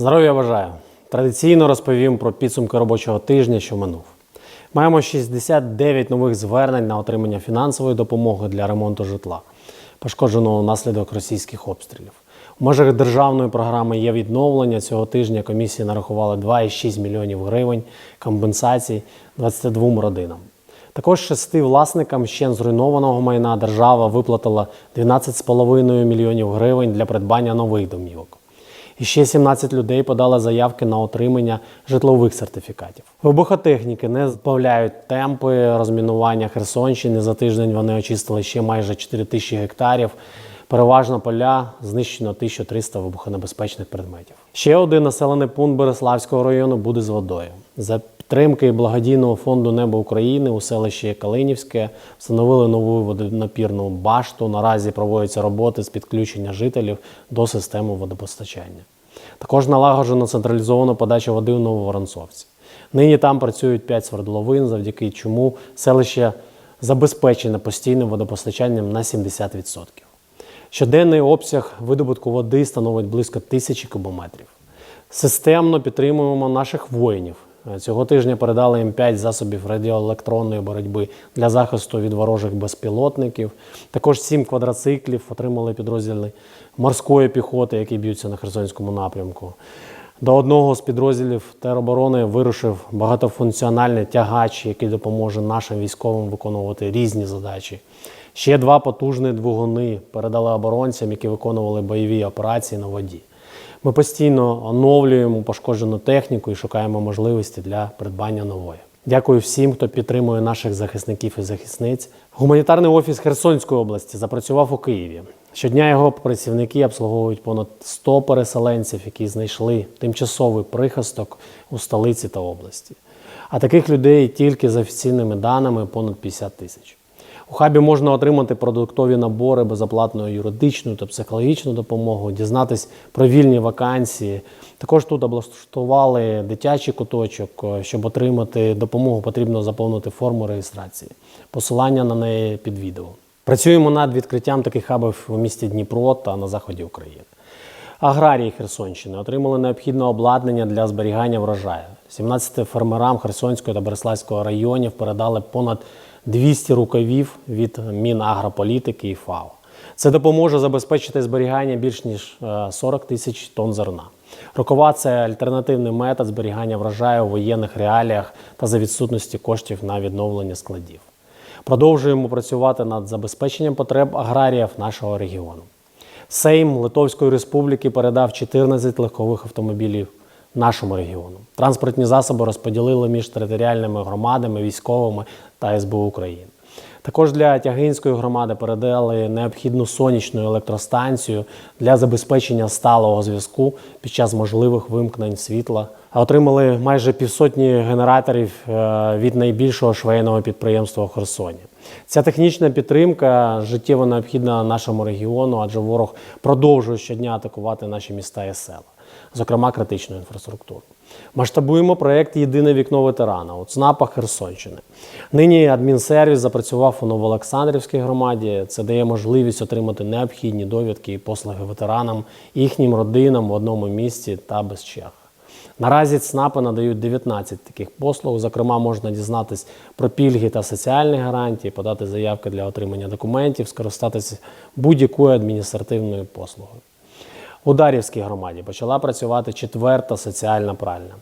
Здоров'я бажаю! Традиційно розповім про підсумки робочого тижня, що минув. Маємо 69 нових звернень на отримання фінансової допомоги для ремонту житла, пошкодженого внаслідок російських обстрілів. У межах державної програми є відновлення. Цього тижня комісії нарахували 2,6 мільйонів гривень компенсацій 22 родинам. Також шести власникам ще зруйнованого майна держава виплатила 12,5 мільйонів гривень для придбання нових домівок. І ще 17 людей подали заявки на отримання житлових сертифікатів. Вибухотехніки не збавляють темпи розмінування Херсонщини. За тиждень вони очистили ще майже 4 тисячі гектарів. Переважно поля знищено 1300 вибухонебезпечних предметів. Ще один населений пункт Береславського району буде з водою. За підтримки благодійного фонду Небо України у селищі Калинівське встановили нову водонапірну башту. Наразі проводяться роботи з підключення жителів до системи водопостачання. Також налагоджено централізовану подачу води у Нововоронцовці. Нині там працюють 5 свердловин, завдяки чому селище забезпечене постійним водопостачанням на 70%. Щоденний обсяг видобутку води становить близько тисячі кубометрів. Системно підтримуємо наших воїнів. Цього тижня передали їм 5 засобів радіоелектронної боротьби для захисту від ворожих безпілотників. Також 7 квадроциклів отримали підрозділи морської піхоти, які б'ються на Херсонському напрямку. До одного з підрозділів тероборони вирушив багатофункціональний тягач, який допоможе нашим військовим виконувати різні задачі. Ще два потужні двигуни передали оборонцям, які виконували бойові операції на воді. Ми постійно оновлюємо пошкоджену техніку і шукаємо можливості для придбання нової. Дякую всім, хто підтримує наших захисників і захисниць. Гуманітарний офіс Херсонської області запрацював у Києві. Щодня його працівники обслуговують понад 100 переселенців, які знайшли тимчасовий прихисток у столиці та області. А таких людей тільки за офіційними даними понад 50 тисяч. У хабі можна отримати продуктові набори, безоплатну юридичну та психологічну допомогу, дізнатись про вільні вакансії. Також тут облаштували дитячий куточок. Щоб отримати допомогу, потрібно заповнити форму реєстрації. Посилання на неї під відео. Працюємо над відкриттям таких хабів у місті Дніпро та на заході України. Аграрії Херсонщини отримали необхідне обладнання для зберігання врожаю. 17 фермерам Херсонського та Береславського районів передали понад 200 рукавів від Мінагрополітики і ФАО. Це допоможе забезпечити зберігання більш ніж е, 40 тисяч тонн зерна. Рукава це альтернативний метод зберігання врожаю у воєнних реаліях та за відсутності коштів на відновлення складів. Продовжуємо працювати над забезпеченням потреб аграріїв нашого регіону. Сейм Литовської Республіки передав 14 легкових автомобілів нашому регіону. Транспортні засоби розподілили між територіальними громадами, військовими та СБУ України. Також для Тягинської громади передали необхідну сонячну електростанцію для забезпечення сталого зв'язку під час можливих вимкнень світла. Отримали майже півсотні генераторів е, від найбільшого швейного підприємства у Херсоні. Ця технічна підтримка життєво необхідна нашому регіону, адже ворог продовжує щодня атакувати наші міста і села, зокрема критичну інфраструктуру. Масштабуємо проєкт Єдине вікно ветерана у ЦНАПах Херсонщини. Нині адмінсервіс запрацював у Новоолександрівській громаді. Це дає можливість отримати необхідні довідки і послуги ветеранам, їхнім родинам в одному місці та без черг. Наразі ЦНАПи надають 19 таких послуг. Зокрема, можна дізнатись про пільги та соціальні гарантії, подати заявки для отримання документів, скористатися будь-якою адміністративною послугою. У Дарівській громаді почала працювати четверта соціальна пральня.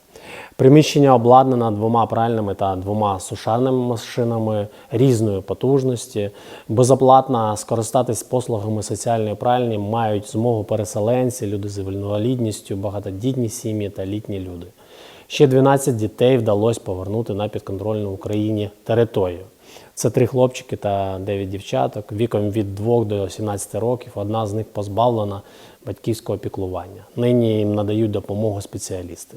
Приміщення обладнане двома пральними та двома сушарними машинами різної потужності. Безоплатно скористатись послугами соціальної пральні мають змогу переселенці, люди з інвалідністю, багатодітні сім'ї та літні люди. Ще 12 дітей вдалося повернути на підконтрольну Україні територію. Це три хлопчики та дев'ять дівчаток віком від 2 до 17 років. Одна з них позбавлена батьківського піклування. Нині їм надають допомогу спеціалісти.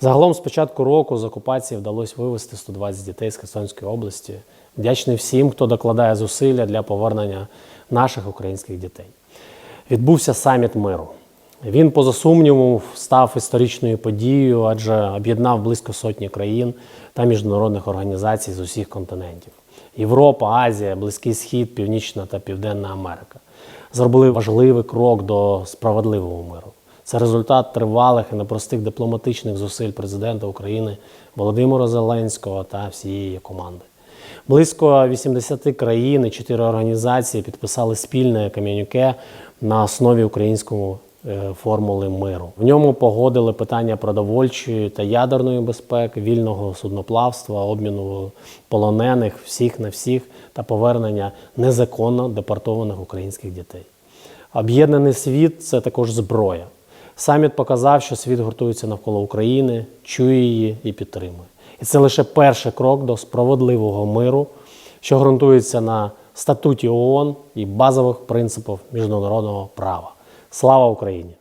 Загалом з початку року з окупації вдалося вивезти 120 дітей з Херсонської області. Вдячний всім, хто докладає зусилля для повернення наших українських дітей. Відбувся саміт миру. Він, поза сумнівом, став історичною подією, адже об'єднав близько сотні країн та міжнародних організацій з усіх континентів: Європа, Азія, Близький Схід, Північна та Південна Америка. Зробили важливий крок до справедливого миру. Це результат тривалих і непростих дипломатичних зусиль президента України Володимира Зеленського та всієї команди. Близько 80 країн і 4 організації підписали спільне кам'янюке на основі українського формули миру. В ньому погодили питання продовольчої та ядерної безпеки, вільного судноплавства, обміну полонених всіх на всіх та повернення незаконно депортованих українських дітей. Об'єднаний світ це також зброя. Саміт показав, що світ гуртується навколо України, чує її і підтримує. І це лише перший крок до справедливого миру, що ґрунтується на статуті ООН і базових принципах міжнародного права. Слава Україні!